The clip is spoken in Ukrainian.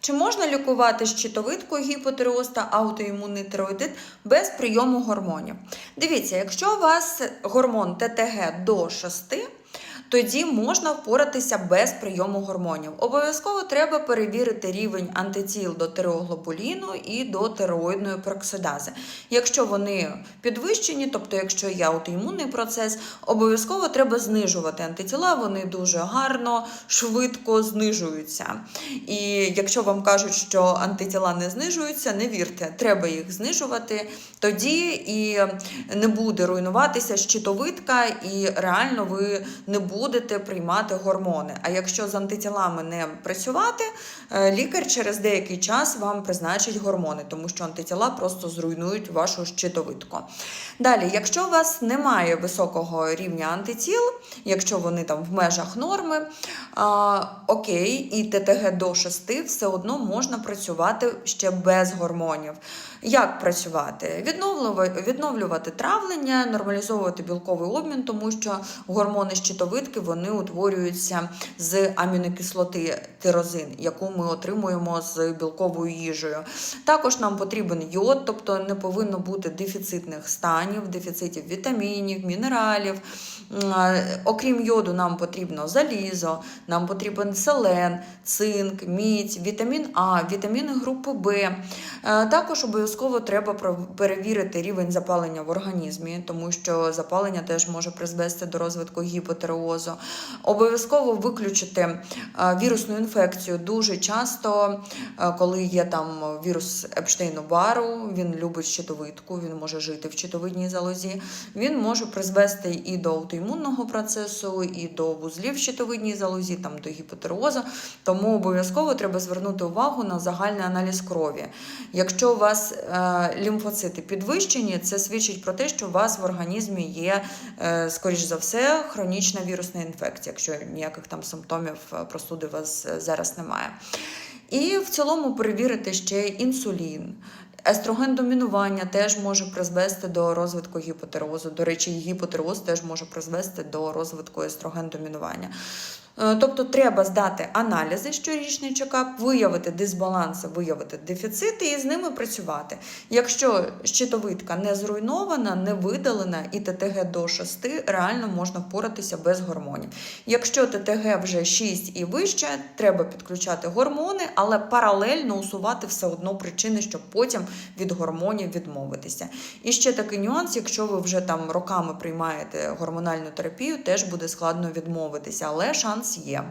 Чи можна лікувати щитовидку гіпотиреоз та аутоімунний тироїдит без прийому гормонів? Дивіться, якщо у вас гормон ТТГ до 6, тоді можна впоратися без прийому гормонів. Обов'язково треба перевірити рівень антитіл до тиреоглобуліну і до тироїдної пероксидази. Якщо вони підвищені, тобто якщо є аутоімунний процес, обов'язково треба знижувати антитіла, вони дуже гарно, швидко знижуються. І якщо вам кажуть, що антитіла не знижуються, не вірте, треба їх знижувати. Тоді і не буде руйнуватися щитовидка, і реально ви не будете приймати гормони. А якщо з антитілами не працювати, е, лікар через деякий час вам призначить гормони, тому що антитіла просто зруйнують вашу щитовидку. Далі, якщо у вас немає високого рівня антитіл, якщо вони там в межах норми, а, окей, і ТТГ до 6, все одно можна працювати ще без гормонів. Як працювати? Відновлювати травлення, нормалізовувати білковий обмін, тому що гормони щитовидки вони утворюються з амінокислоти тирозин, яку ми отримуємо з білковою їжею. Також нам потрібен йод, тобто не повинно бути дефіцитних станів, дефіцитів вітамінів, мінералів. Окрім йоду, нам потрібно залізо, нам потрібен селен, цинк, мідь, вітамін А, вітаміни групи Б. Е, Також обов'язково треба перевірити рівень запалення в організмі, тому що запалення теж може призвести до розвитку гіпотереозу. Обов'язково виключити е, вірусну інфекцію. Дуже часто, е, коли є там вірус Епштейну бару, він любить щитовидку, він може жити в щитовидній залозі. Він може призвести і до аутоімунного процесу, і до вузлів в щитовидній залозі, там до гіпотереозу. Тому обов'язково треба звернути увагу на загальний аналіз крові. Якщо у вас е, лімфоцити підвищені, це свідчить про те, що у вас в організмі є, скоріш за все, хронічна вірусна інфекція, якщо ніяких там симптомів е, простуди у вас е, зараз немає. І в цілому перевірити ще інсулін. Естроген домінування теж може призвести до розвитку гіпотерозу. До речі, гіпотероз теж може призвести до розвитку естроген домінування. Е, Тобто треба здати аналізи щорічний чекап, виявити дисбаланси, виявити дефіцити і з ними працювати. Якщо щитовидка не зруйнована, не видалена і ТТГ до 6, реально можна впоратися без гормонів. Якщо ТТГ вже 6 і вище, треба підключати гормони, але паралельно усувати все одно причини, щоб потім від гормонів відмовитися. І ще такий нюанс: якщо ви вже там роками приймаєте гормональну терапію, теж буде складно відмовитися, але шанс є.